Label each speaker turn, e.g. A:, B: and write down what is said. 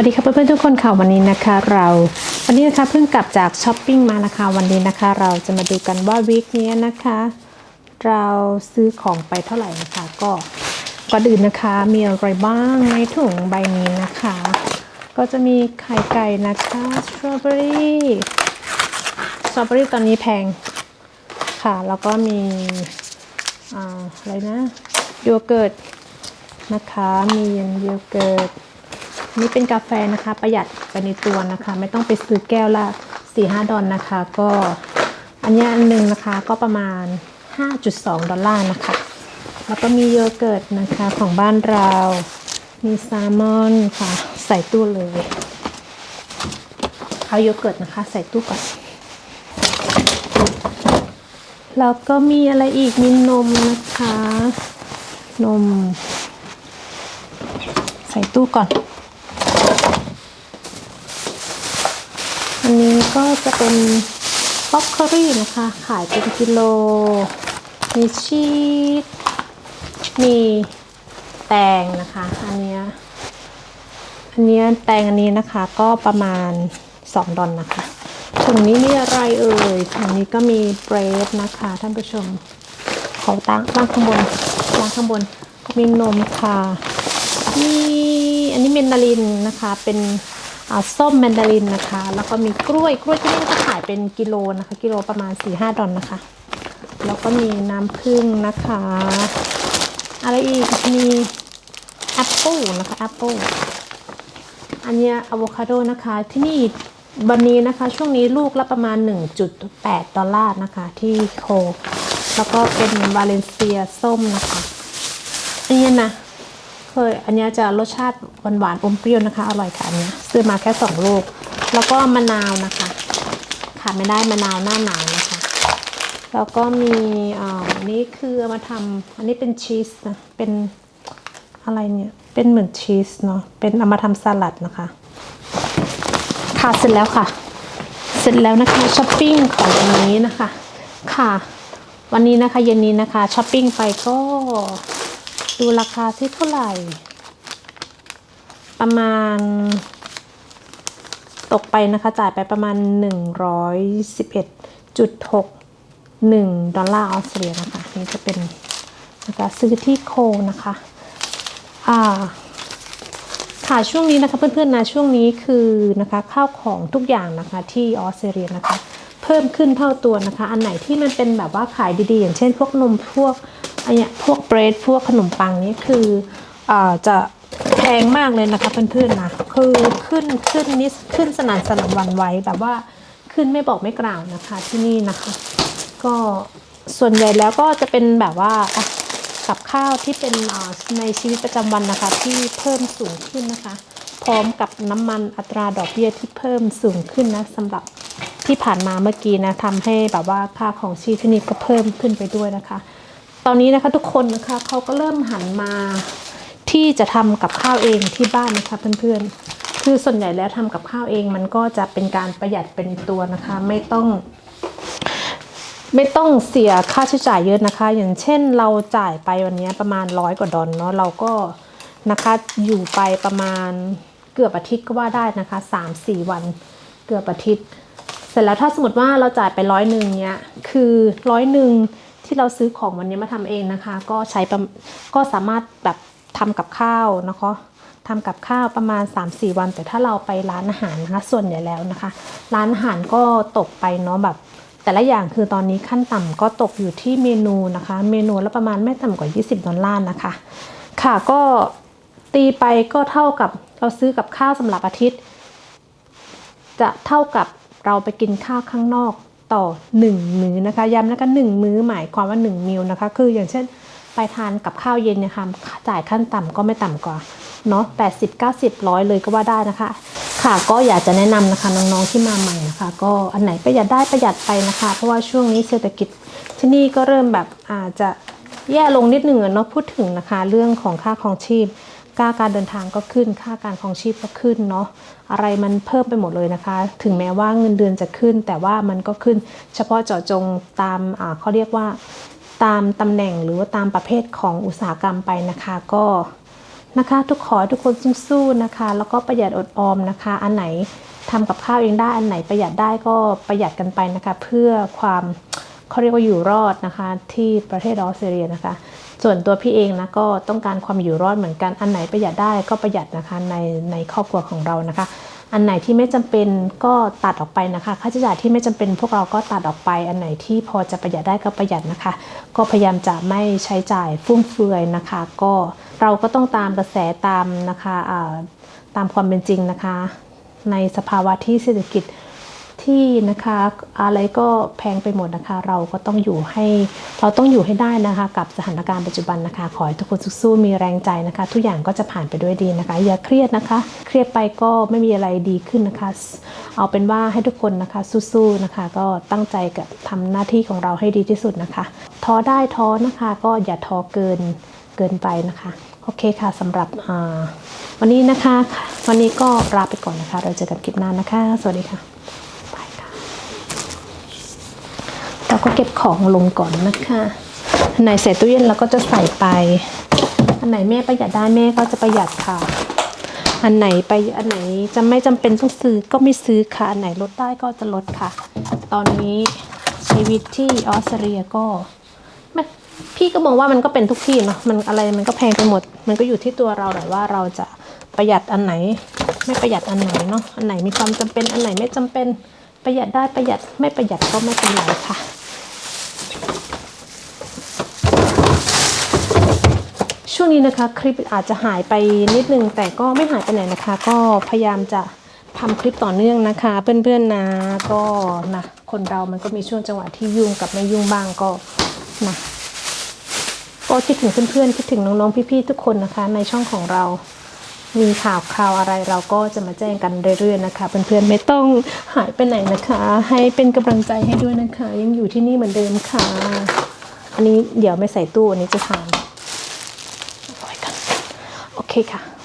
A: วัสดีค่ะเพื่อนๆทุกคนค่ะวันนี้นะคะเรา วันนี้นะคะเพิ่งกลับจากช้อปปิ้งมานะคะวันนี้นะคะ เราจะมาดูกันว่าวีคนี้นะคะ เราซื้อของไปเท่าไหร่นะคะ ก็ก่อนอื่นนะคะมีอะไรบ้างในถุงใบนี้นะคะ ก็จะมีไข่ไก่นะคะสตรอเบอรี่สตรอเบอรี่ตอนนี้แพงค่ะ แล้วก็มีอะไรนะโยเกิร์ตนะคะมีเยนโยเกิร์ต นี่เป็นกาแฟนะคะ ประหยัดไปในตัวนะคะ ไม่ต้องไปซื้อแก้วละ4-5ดอลนะคะ ก็อันนี้อันหนึงนะคะก็ประมาณ 5.2 ดอลลาร์นะคะ แล้วก็มีโยเกิร์ตนะคะของบ้านเรา มีแซลมอนค่ะ ใส่ตู้เลย เอาโยเกิร์ตนะคะ ใส่ตู้ก่อนแล้วก็มีอะไรอีกมีนมนะคะ นม ใส่ตู้ก่อน อันนี้ ก็จะเป็นป๊อกคอรี่นะคะ ขายเป็นกิโล มีชีส มีแตงนะคะ อันเนี้ย อันเนี้ยแตงอันนี้นะคะก็ประมาณ 2 ดอลนะคะ ถุงนี้มีอะไรเอ่ย ถุงนี้ก็มีเบรดนะคะ ท่านผู้ชมขอตั้งตั้งข้างบนวางข้างบน มีนมค่ะ มีอันนี้เมนดารินนะคะ เป็น ส้มแมนดารินนะคะ แล้วก็มีกล้วยกล้วยที่นี่ก็ขายเป็นกิโลนะคะ กิโลประมาณ4-5ดอลนะคะ แล้วก็มีน้ำผึ้งนะคะ อะไรอีกมีแอปเปิลนะคะแอปเปิลอันนี้อะโวคาโดนะคะที่นี่วันนี้นะคะ ช่วงนี้ลูกละประมาณ 1.8 ดอลลาร์นะคะที่โค แล้วก็เป็นวาเลนเซียส้มนะคะอันนี้นะ เคย อันนี้จะรสชาติหวานหวานๆอมเปรี้ยวนะคะ อร่อยค่ะอันนี้ซื้อมาแค่สองลูก แล้วก็มะนาวนะคะขาดไม่ได้มะนาวหน้าหนาวนะคะ แล้วก็มีอ่าอันนี้คือเอามาทำอันนี้เป็นชีสนะเป็นอะไรเนี่ยเป็นเหมือนชีสเนาะเป็นเอามาทำสลัดนะคะ ค่ะเสร็จแล้วค่ะ เสร็จแล้วนะคะช้อปปิ้งของวันนี้นะคะ ค่ะ วันนี้นะคะเย็นนี้นะคะช้อปปิ้งไปก็ ดูราคาที่เท่าไหร่ ประมาณ ตกไปนะคะ จ่ายไปประมาณ 111.61 ดอลลาร์ออสเตรเลียนะคะ นี่จะเป็นนะคะซื้อที่โคนะคะอ่าค่ะช่วงนี้นะคะเพื่อนๆนะช่วงนี้คือนะคะข้าวของทุกอย่างนะคะที่ออสเตรเลียนะคะ เพิ่มขึ้นเท่าตัวนะคะ อันไหนที่มันเป็นแบบว่าขายดีๆ อย่างเช่น พวกนมพวก อันนี้พวกเบรดพวกขนมปังนี่คืออจะแพงมากเลยนะคะเพื่อนๆนะคือขึ้นขึ้นนิดขึ้นสนั่นสนั่นหวันไหวแบบว่าขึ้นไม่บอกไม่กล่าวนะคะที่นี่นะคะ ก็ส่วนใหญ่แล้วก็จะเป็นแบบว่ากับข้าวที่เป็นในชีวิตประจำวันนะคะ ที่เพิ่มสูงขึ้นนะคะ พร้อมกับน้ำมันอัตราดอกเบี้ยที่เพิ่มสูงขึ้นนะสำหรับที่ผ่านมาเมื่อกี้นะทำให้แบบว่าค่าของชีพที่นี่ก็เพิ่มขึ้นไปด้วยนะคะ ตอนนี้นะคะทุกคนนะคะเขาก็เริ่มหันมาที่จะทำกับข้าวเองที่บ้านนะคะเพื่อนๆ คือส่วนใหญ่แล้วทำกับข้าวเองมันก็จะเป็นการประหยัดเป็นตัวนะคะ ไม่ต้อง ไม่ต้องเสียค่าใช้จ่ายเยอะนะคะ อย่างเช่นเราจ่ายไปวันนี้ประมาณร้อยกว่าดอลเนาะเราก็นะคะอยู่ไปประมาณเกือบอาทิตย์ก็ว่าได้นะคะ3-4 วันเกือบอาทิตย์ เสร็จแล้วถ้าสมมติว่าเราจ่ายไปร้อยหนึ่งเนี้ยคือร้อยหนึ่ง ที่เราซื้อของวันนี้มาทำเองนะคะ ก็ใช้ก็สามารถแบบทำกับข้าวนะคะทำกับข้าวประมาณ 3-4 วัน แต่ถ้าเราไปร้านอาหารนะคะส่วนใหญ่แล้วนะคะ ร้านอาหารก็ตกไปเนาะแบบแต่ละอย่างคือตอนนี้ขั้นต่ำก็ตกอยู่ที่เมนูนะคะ เมนูละประมาณไม่ต่ำกว่า 20 ดอลลาร์นะคะ ค่ะก็ตีไปก็เท่ากับเราซื้อกับข้าวสำหรับอาทิตย์ จะเท่ากับเราไปกินข้าวข้างนอก ต่อ 1 มื้อนะคะย้ำนะคะ1มื้อหมายความว่า 1 มิลนะคะ คืออย่างเช่นไปทานกับข้าวเย็นเนี่ยค่ะจ่ายขั้นต่ำก็ไม่ต่ำกว่าเนาะ80 90ร้อยเลยก็ว่าได้นะคะ ค่ะก็อยากจะแนะนำนะคะน้องๆที่มาใหม่นะคะ ก็อันไหนประหยัดได้ประหยัดไปนะคะ เพราะว่าช่วงนี้เศรษฐกิจที่นี่ก็เริ่มแบบอาจจะแย่ลงนิดหนึ่งเนาะพูดถึงนะคะ เรื่องของค่าครองชีพ ค่าการเดินทางก็ขึ้น ค่าการครองชีพก็ขึ้นเนาะอะไรมันเพิ่มไปหมดเลยนะคะ ถึงแม้ว่าเงินเดือนจะขึ้น แต่ว่ามันก็ขึ้น เฉพาะเจาะจงตามอ่าเขาเรียกว่าตามตำแหน่งหรือว่าตามประเภทของอุตสาหกรรมไปนะคะก็นะคะทุกขอทุกคนสู้ๆนะคะ แล้วก็ประหยัดอดออมนะคะ อันไหนทำกับข้าวเองได้อันไหนประหยัดได้ก็ประหยัดกันไปนะคะ เพื่อความ เขาเรียกว่าอยู่รอดนะคะ ที่ประเทศออสเตรเลียนะคะ ส่วนตัวพี่เองนะก็ต้องการความอยู่รอดเหมือนกันอันไหนประหยัดได้ก็ประหยัดนะคะในในครอบครัวของเรานะคะ อันไหนที่ไม่จำเป็นก็ตัดออกไปนะคะ ค่าใช้จ่ายที่ไม่จำเป็นพวกเราก็ตัดออกไป อันไหนที่พอจะประหยัดได้ก็ประหยัดนะคะ ก็พยายามจะไม่ใช้จ่ายฟุ่มเฟือยนะคะ ก็เราก็ต้องตามกระแสตามนะคะอ่าตามความเป็นจริงนะคะ ในสภาวะที่เศรษฐกิจ ที่นะคะ อะไรก็แพงไปหมดนะคะ เราก็ต้องอยู่ให้เราต้องอยู่ให้ได้นะคะ กับสถานการณ์ปัจจุบันนะคะ ขอให้ทุกคนสู้ๆมีแรงใจนะคะ ทุกอย่างก็จะผ่านไปด้วยดีนะคะ อย่าเครียดนะคะ เครียดไปก็ไม่มีอะไรดีขึ้นนะคะ เอาเป็นว่าให้ทุกคนนะคะสู้ๆนะคะ ก็ตั้งใจกับทำหน้าที่ของเราให้ดีที่สุดนะคะท้อได้ท้อนะคะ ก็อย่าท้อเกินเกินไปนะคะโอเคค่ะสำหรับวันนี้นะคะ วันนี้ก็ลาไปก่อนนะคะ เราเจอกันคลิปหน้านะคะ สวัสดีค่ะ ไปค่ะ เราก็เก็บของลงก่อนนะคะอันไหนใส่ตู้เย็นเราก็จะใส่ไป อันไหนแม่ประหยัดได้แม่ก็จะประหยัดค่ะ อันไหนไปอันไหนจะไม่จำเป็นต้องซื้อก็ไม่ซื้อค่ะ อันไหนลดได้ก็จะลดค่ะ ตอนนี้ชีวิตที่ออสเตรเลียก็พี่ก็มองว่ามันก็เป็นทุกที่เนาะ มันอะไรมันก็แพงไปหมด มันก็อยู่ที่ตัวเราแหละว่าเราจะประหยัดอันไหน ไม่ประหยัดอันไหนเนาะ อันไหนมีความจำเป็น อันไหนไม่จำเป็น ประหยัดได้ประหยัดไม่ประหยัดก็ไม่เป็นไรค่ะ วงนี้นะคะคลิปอาจจะหายไปนิดนึง แต่ก็ไม่หายไปไหนนะคะ ก็พยายามจะทำคลิปต่อเนื่องนะคะ เพื่อนๆนะก็นะคนเรามันก็มีช่วงจังหวะที่ยุ่งกับไม่ยุ่งบ้างก็นะก็คิดถึงเพื่อนๆคิดถึงน้องๆพี่ๆทุกคนนะคะ ในช่องของเรามีข่าวคราวอะไรเราก็จะมาแจ้งกันเรื่อยๆนะคะเพื่อนๆไม่ต้องหายไปไหนนะคะ ให้เป็นกำลังใจให้ด้วยนะคะ ยังอยู่ที่นี่เหมือนเดิมค่ะ อันนี้เดี๋ยวไม่ใส่ตู้อันนี้จะทาน เอ